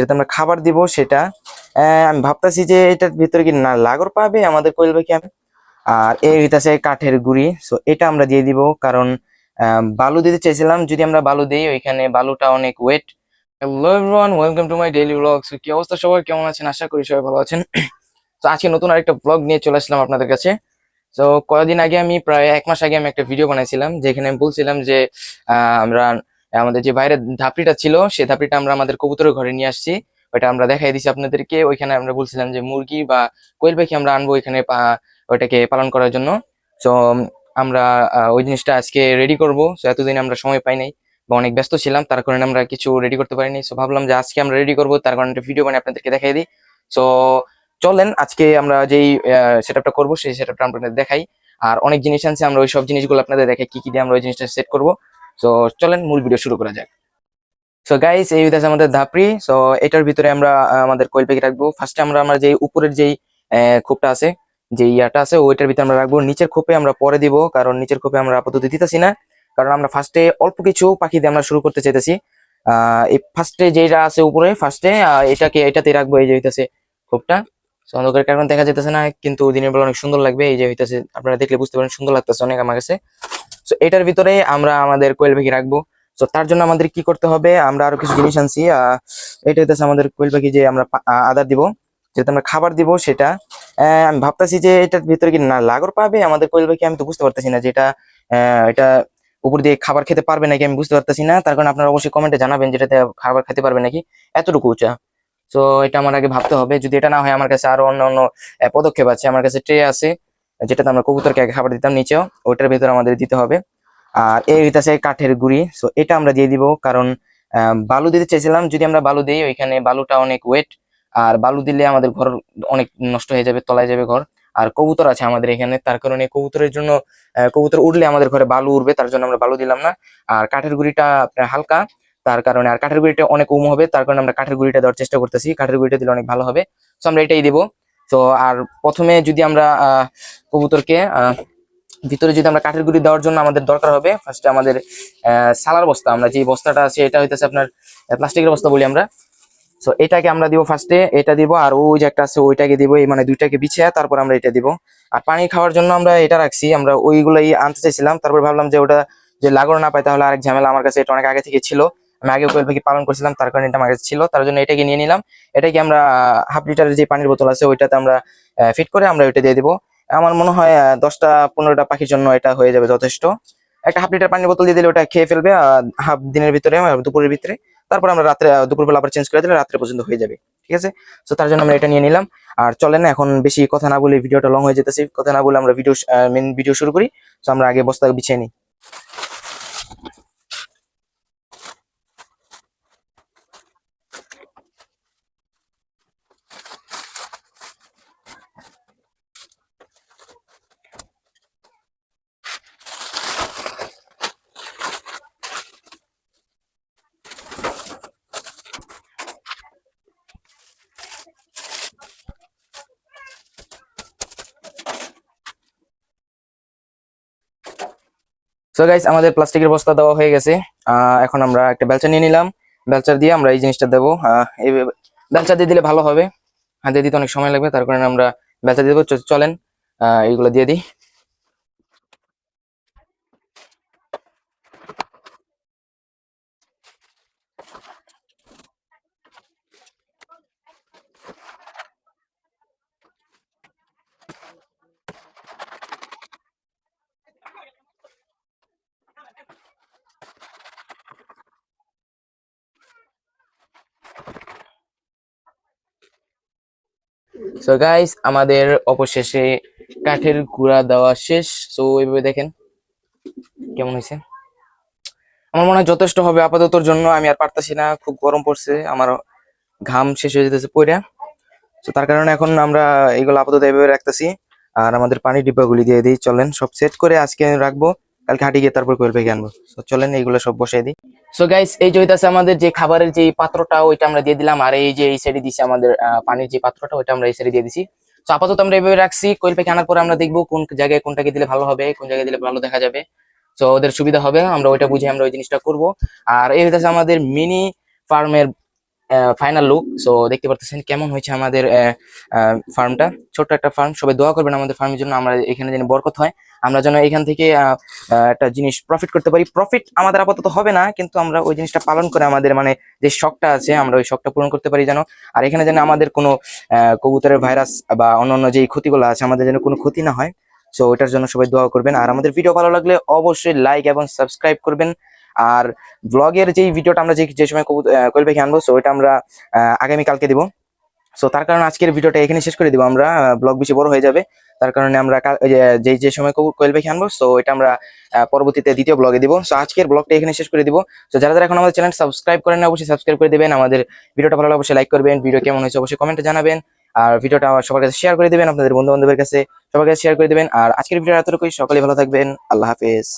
যেটা আমরা খাবার দিব সেটা আমি ভাবতেছি যে এটার ভিতরে কি না লাগর পাবে আমাদের কোয়েল পাখি আমি? আর এই হইতাছে কাঠের গুড়ি সো এটা আমরা দিয়ে দিব কারণ বালু দিতে চাইছিলাম, যদি আমরা বালু দিই ওইখানে বালুটা অনেক wait hello everyone welcome to my daily blog কি অবস্থা সবাই কেমন আছেন? আশা করি সবাই ভালো আছেন। তো আজকে নতুন আরেকটা ব্লগ নিয়ে চলে আসলাম আপনাদের কাছে। তো কয়েকদিন আগে আমি, প্রায় এক মাস আগে আমি একটা ভিডিও বানাইছিলাম, যেখানে আমি বলছিলাম যে আমরা আমাদের যে বাইরের ধাপড়িটা ছিল সেই ধাপড়িটা আমরা আমাদের কবুতরের ঘরে নিয়ে আসছি। ওইটা আমরা দেখাই দিছি আপনাদেরকে। ওইখানে আমরা বলছিলাম যে মুরগি বা কোয়েল পাখি আমরা আনব ওইখানে ওইটাকে পালন করার জন্য। তো আমরা ওই জিনিসটা আজকে রেডি করব। তো এতদিন আমরা সময় পাই নাই বা অনেক ব্যস্ত ছিলাম, তার কারণে আমরা কিছু রেডি করতে পারিনি। তো ভাবলাম যে আজকে আমরা রেডি করব, তার কারণে একটা ভিডিও বানিয়ে আপনাদেরকে দেখাই দিই। তো চলেন, আজকে আমরা যেই সেট আপটা করব, সেই সেটআপটা আপনাদের দেখাই। আর অনেক জিনিস আনছে, আমরা ওই সব জিনিসগুলো আপনাদের দেখাই কি কি দিয়ে আমরা ওই জিনিসটা সেট করব। তো চলেন মূল ভিডিও শুরু করা যাক। সো গাইস এই হইতাছে আমাদের ধাপড়ি। সো এটার ভিতরে আমরা আমাদের কোয়েল পাখি রাখব। ফার্স্টে আমরা, আমার যে উপরের যেই খোপটা আছে যে ইয়াটা আছে, ওইটার ভিতরে আমরা রাখব। নিচের খোপে আমরা পরে দিব, কারণ নিচের খোপে আমরা আপাতত দিতেছি না। কারণ আমরা ফার্স্টে অল্প কিছু পাখি দিয়ে আমরা শুরু করতে চাইতেছি। আহ, এই ফার্স্টে যেটা আছে উপরে ফার্স্টে এটাকে এটাতে রাখব। এই যে হইতেছে খোপটা। অন্ধকারের কারণে দেখা যেতেছে না, কিন্তু দিনের বেলা অনেক সুন্দর লাগবে। এই যে হইতাছে, আপনারা দেখলে বুঝতে পারেন সুন্দর লাগতেছে অনেক আমার কাছে। তো এটার ভিতরে আমরা আমাদের কোয়েল পাখি রাখব। তো তার জন্য আমাদের কি করতে হবে? আমরা আরও কিছু জিনিস আনছি। এটা হইতেছে আমাদের কোয়েল পাখি যে আমরা আদার দিব যেটা আমরা খাবার দিব সেটা। আমি ভাবতেছি যে এটার ভিতরে কি না লাগর পাবে? আমাদের কোয়েল পাখি আমি তো বুঝতে পারতেছি না যে এটা এটা উপর দিয়ে খাবার খেতে পারবে নাকি আমি বুঝতে পারতেছি না। তার কারণে আপনারা অবশ্যই কমেন্টে জানাবেন যেটাতে খাবার খেতে পারবে নাকি। এতটুকু উঁচা। তো এটা আমার আগে ভাবতে হবে। যদি এটা না হয়, আমার কাছে আরও অন্য অন্য পদক্ষেপ আছে। আমার কাছে ট্রে আছে। যেটাতে আমরা কবুতরকে আগে খাবার দিতাম নিচেও, ওইটার ভিতরে আমাদের দিতে হবে। আর এই হইতাছে কাঠের গুড়ি। সো এটা আমরা দিয়ে দিব, কারণ বালু দিতে চাইছিলাম যদি আমরা বালু দিই, ওইখানে বালুটা অনেক ওয়েট আর বালু দিলে আমাদের ঘর অনেক নষ্ট হয়ে যাবে, তলায় যাবে ঘর। আর কবুতর আছে আমাদের এখানে, তার কারণে কবুতরের জন্য কবুতর উঠলে আমাদের ঘরে বালু উঠবে তার জন্য আমরা বালু দিলাম না। আর কাঠের গুড়িটা আপনার হালকা, তার কারণে, আর কাঠের গুড়িটা অনেক উম হবে, তার কারণে আমরা কাঠের গুড়িটা দেওয়ার চেষ্টা করতেছি। কাঠের গুড়িটা দিলে অনেক ভালো হবে। সো আমরা এটাই দিব। তো আর প্রথমে যদি আমরা কবুতরকে ভিতরে যদি আমরা কাঠের গুঁড়ি দেওয়ার জন্য আমাদের দরকার হবে ফার্স্টে আমাদের সালার বস্তা, আমরা যে বস্তাটা আছে, এটা হইতেছে আপনার প্লাস্টিকের বস্তা বলি আমরা। তো এটাকে আমরা দিব ফার্স্টে এটা দিব, আর ওই যে একটা আছে, ওইটাকে দিব, এই মানে দুইটাকে বিছিয়ে তারপর আমরা এটা দিব। আর পানি খাওয়ার জন্য আমরা এটা রাখছি, আমরা ওইগুলোই আনতে চাইছিলাম, তারপর ভাবলাম যে ওটা যে লাগর না পাই তাহলে আরেক ঝামেলা আমার কাছে এটা অনেক আগে থেকে ছিল। আমি আগে কোয়েল পাখি পালন করছিলাম, তার কারণে এটা আমার ছিল, তার জন্য এটাকে নিয়ে নিলাম। এটাকে আমরা হাফ লিটারের যে পানির বোতল আছে, ওইটাতে আমরা ফিট করে আমরা ওইটা দিয়ে দিব। আমার মনে হয় দশটা পনেরোটা পাখির জন্য এটা হয়ে যাবে যথেষ্ট। একটা হাফ লিটার পানির বোতল দিয়ে দিলে ওটা খেয়ে ফেলবে হাফ দিনের ভিতরে দুপুরের ভিতরে। তারপর আমরা রাত্রে দুপুরবেলা আবার চেঞ্জ করে দিলে রাত্রে পর্যন্ত হয়ে যাবে, ঠিক আছে? তো তার জন্য আমরা এটা নিয়ে নিলাম। আর চলে না, এখন বেশি কথা না বলে ভিডিওটা লং হয়ে যেতেছে। কথা না বলে আমরা ভিডিও মেন ভিডিও শুরু করি। তো আমরা আগে বস্তা বিছিয়ে নিই। সো গাইস আমাদের প্লাস্টিকের বস্তা দেওয়া হয়ে গেছে। এখন আমরা একটা বেলচা নিয়ে নিলাম। বেলচার দিয়ে আমরা এই জিনিসটা দেবো। এই বেলচা দিয়ে দিলে ভালো হবে। হাতে দিতে অনেক সময় লাগবে, তার কারণে আমরা বেলচা দিয়ে দেবো। চলেন এইগুলো দিয়ে দিই। সো গাইস আমাদের অবশেষে কাঠের গুঁড়া দেওয়া শেষ। সো এইভাবে দেখেন কেমন হয়েছে। আমার মনে হয় যথেষ্ট হবে আপাততর জন্য। আমি আর পারতাছি না, খুব গরম পড়ছে, আমার ঘাম শেষ হয়ে যেতেছে পইরা তো তার কারণে এখন আমরা এগুলো আপাতত এভাবে রাখতেছি। আর আমাদের পানির ডিব্বাগুলি দিয়ে দিই, চলেন সব সেট করে আজকে রাখব। কালকে হাঁটি গিয়ে তারপর কোয়েল পেকে আনব। তো চলেন, এইগুলো সব বসাই দিই। সো গাইস এই যে হইতাছে আমাদের যে খাবারের যে পাত্রটা, ওইটা আমরা দিয়ে দিলাম। আর এই যে এই সাইডে দিছি আমাদের পানির যে পাত্রটা, ওইটা আমরা এই সাইডে দিয়ে দিছি। তো আপাতত আমরা এইভাবে রাখছি। কোয়েল পেকে আনার পরে আমরা দেখব কোন জায়গায় কোনটাকে দিলে ভালো হবে, কোন জায়গায় দিলে ভালো দেখা যাবে। তো ওদের সুবিধা হবে। আমরা ওইটা বুঝে আমরা ওই জিনিসটা করব। আর এই হইতাছে আমাদের মিনি ফার্মের ফাইনাল লুক সো দেখতে পারতেছেন কেমন হয়েছে আমাদের ফার্মটা ছোট্ট একটা ফার্ম সবাই দোয়া করবেন আমাদের ফার্মের জন্য। আমরা এখানে যেন বরকত হয়। আমরা যেন এখান থেকে একটা জিনিস প্রফিট করতে পারি। প্রফিট আমাদের আপাতত হবে না, কিন্তু আমরা ওই জিনিসটা পালন করে আমাদের মানে যে শখটা আছে, আমরা ওই শখটা পূরণ করতে পারি যেন। আর এখানে যেন আমাদের কোনো কবুতরের ভাইরাস বা অন্য অন্যান্য যে ক্ষতিগুলো আছে, আমাদের যেন কোনো ক্ষতি না হয়। সো ওইটার জন্য সবাই দোয়া করবেন। আর আমাদের ভিডিও ভালো লাগলে অবশ্যই লাইক এবং সাবস্ক্রাইব করবেন। আর ব্লগের যেই ভিডিওটা আমরা যে সময় কোয়েল পাখি আনব সো ওইটা আমরা আহ, আগামী কালকে দিব। সো তার কারণে আজকের ভিডিওটা এখানে শেষ করে দিব। আমরা ব্লগ বেশি বড় হয়ে যাবে। তার কারণে আমরা যে যে সময় কোয়েল পাখি আনব সো এটা আমরা পরবর্তীতে দ্বিতীয় ব্লগে দিব। সো আজকের ব্লগটা এখানে শেষ করে দিব। সো যারা যারা এখন আমাদের চ্যানেল সাবস্ক্রাইব করেন অবশ্যই সাবস্ক্রাইব করে দিবেন। আমাদের ভিডিওটা ভালো অবশ্যই লাইক করবেন। ভিডিও কেমন হয়েছে অবশ্যই কমেন্টে জানাবেন। আর ভিডিওটা সবার কাছে শেয়ার করে দিবেন আপনাদের বন্ধু বান্ধবের কাছে সবার কাছে শেয়ার করে দিবেন। আর আজকের ভিডিও এতটুকুই। সকলে ভালো থাকবেন। আল্লাহ হাফেজ।